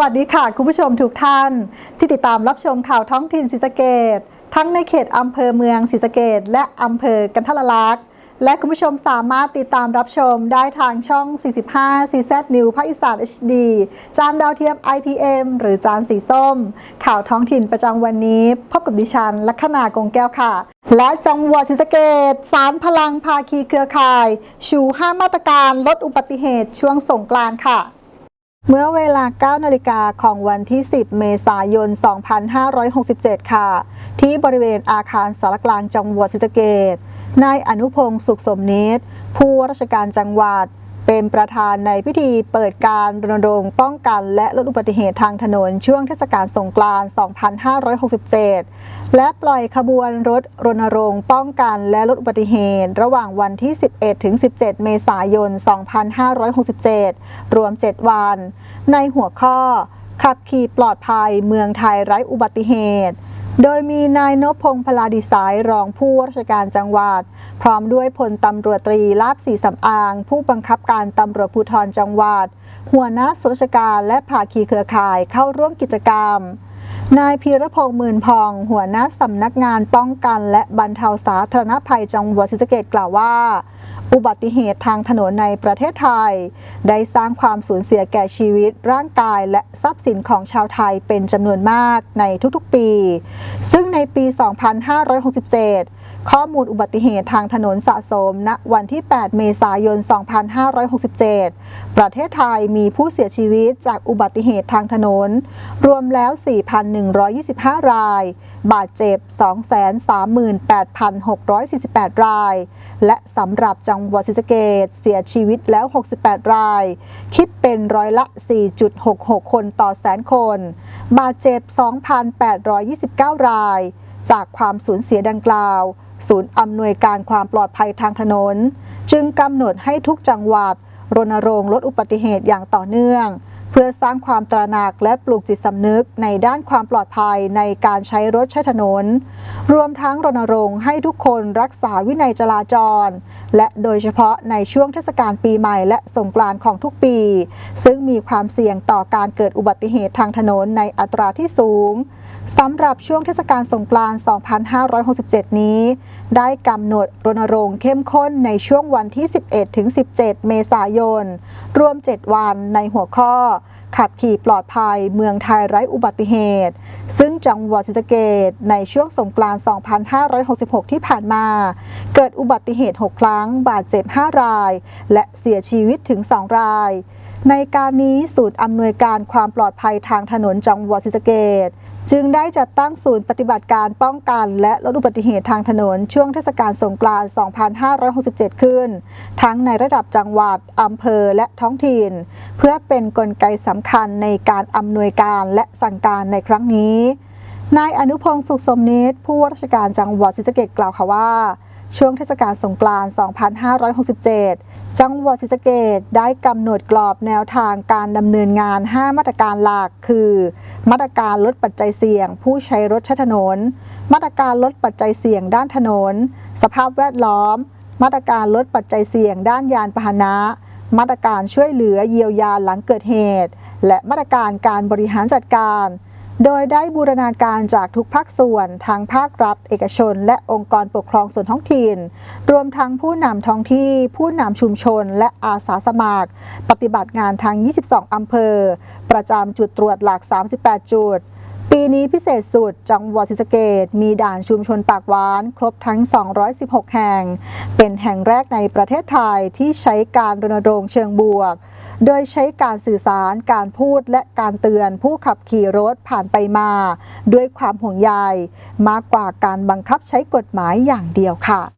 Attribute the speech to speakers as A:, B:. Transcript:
A: วัสดีค่ะ คุณผู้ชมทุกท่าน ที่ติดตามรับชมข่าวท้องถิ่นศรีสะเกดทั้งในเขตอำเภอเมืองศรีสะเกดและอำเภอกันทรลักษณ์และคุณผู้ชมสามารถติดตามรับชมได้ทางช่อง 45 CZ New ภาคอีสาน HD จานดาวเทียม IPM หรือจานสีส้ม ข่าวท้องถิ่นประจำวันนี้ พบกับดิฉัน ลัคนากงแก้วค่ะ และจังหวัดศรีสะเกดสารพลังภาคีเครือข่าย ชู 5 มาตรการลดอุบัติเหตุช่วงสงกรานต์ค่ะ เมื่อเวลา 9 นาฬิกาของวันที่ 10 เมษายน 2567 ค่ะ ที่บริเวณอาคารสารกลางจังหวัดศรีสะเกดนายอนุพงศ์สุขสมนิตผู้ว่าราชการจังหวัด เป็นประธานในพิธีเปิดการรณรงค์ป้องกันและลดอุบัติเหตุทางถนนช่วงเทศกาลสงกรานต์ 2567 และปล่อยขบวนรถรณรงค์ป้องกันและลดอุบัติเหตุ ระหว่างวันที่ 11 ถึง 17 เมษายน 2567 รวม 7 วัน ในหัวข้อ ขับขี่ปลอดภัยเมืองไทยไร้อุบัติเหตุ โดยมีนายนพพงศ์พลาดิสายรองผู้ว่าราชการจังหวัด พร้อมด้วยพลตำรวจตรีลาบสีสำอาง ผู้บังคับการตำรวจภูธรจังหวัด หัวหน้าส่วนราชการและภาคีเครือข่ายเข้าร่วมกิจกรรม นายพีรพงษ์หมื่นพอง หัวหน้าสำนักงานป้องกัน และบรรเทาสาธารณภัยจังหวัดศรีสะเกดกล่าวว่า อุบัติเหตุทางถนนในประเทศไทย ได้สร้างความสูญเสียแก่ชีวิตร่างกาย และทรัพย์สินของชาวไทยเป็นจำนวนมากในทุกๆปี ซึ่งในปี 2567 ข้อมูลอุบัติเหตุทางถนนสะสม ณ วันที่ 8 เมษายน 2567 ประเทศไทยมีผู้เสียชีวิตจากอุบัติเหตุทางถนน รวมแล้ว 4,125 ราย บาดเจ็บ 238,648 ราย และสำหรับจังหวัดศรีสะเกษเสียชีวิตแล้ว 68 ราย คิดเป็นร้อยละ 4.66 คนต่อแสนคน บาดเจ็บ 2,829 ราย จากความสูญเสียดังกล่าว ศูนย์อำนวยการความปลอดภัยทางถนน จึงกำหนดให้ทุกจังหวัด รณรงค์ลดอุบัติเหตุอย่างต่อเนื่อง เพื่อสร้างความตระหนักและปลูกจิตสำนึกในด้านความปลอดภัยในการใช้รถใช้ถนน รวมทั้งรณรงค์ให้ทุกคนรักษาวินัยจราจร และโดยเฉพาะในช่วงเทศกาลปีใหม่และสงกรานต์ของทุกปี ซึ่งมีความเสี่ยงต่อการเกิดอุบัติเหตุทางถนนในอัตราที่สูงสำหรับช่วงเทศกาลสงกรานต์ 2567 นี้ ได้กำหนดรณรงค์เข้มข้นในช่วงวันที่ 11 ถึง 17 เมษายน รวม 7 วันในหัวข้อ ขับขี่ปลอดภัยเมืองไทยไร้อุบัติเหตุ ซึ่งจังหวัดศรีสะเกดในช่วงสงกรานต์ 2566 ที่ผ่านมา เกิดอุบัติเหตุ 6 ครั้ง บาดเจ็บ 5 ราย และเสียชีวิตถึง 2 ราย ในการนี้ศูนย์อำนวยการความปลอดภัยทางถนนจังหวัดศรีสะเกด จึงได้จัดตั้งศูนย์ปฏิบัติการป้องกันและลดอุบัติเหตุทางถนน ช่วงเทศกาลสงกรานต์ 2567 ขึ้น ทั้งในระดับจังหวัด อำเภอ และท้องถิ่น เพื่อเป็นนกลไกสำคัญในการอำนวยการและสั่งการในครั้งนี้ นายอนุพงศ์สุขสมนิตผู้ว่าราชการจังหวัดศรีสะเกษกล่าวค่ะว่า ช่วงเทศกาลสงกรานต์ 2567 จังหวัดศรีสะเกษได้กำหนดกรอบแนวทางการดำเนินงาน 5 มาตรการหลัก คือ มาตรการลดปัจจัยเสี่ยง ผู้ใช้รถใช้ถนน มาตรการลดปัจจัยเสี่ยงด้านถนน สภาพแวดล้อม มาตรการลดปัจจัยเสี่ยงด้านยานพาหนะมาตรการช่วยเหลือเยียวยาหลังเกิดเหตุ และมาตรการการบริหารจัดการ โดยได้บูรณาการจากทุกภาคส่วนทางภาครัฐ เอกชน และองค์กรปกครองส่วนท้องถิ่น รวมทั้งผู้นำท้องที่ ผู้นำชุมชน และอาสาสมัคร ปฏิบัติงานทาง22 อำเภอ ประจำจุดตรวจหลัก 38 จุด ปีนี้พิเศษสุดจังหวัดศรีสะเกดมีด่านชุมชนปากหวานครบทั้ง 216 แห่ง เป็นแห่งแรกในประเทศไทยที่ใช้การรณรงค์เชิงบวก โดยใช้การสื่อสารการพูดและการเตือนผู้ขับขี่รถผ่านไปมา ด้วยความห่วงใยมากกว่าการบังคับใช้กฎหมายอย่างเดียวค่ะ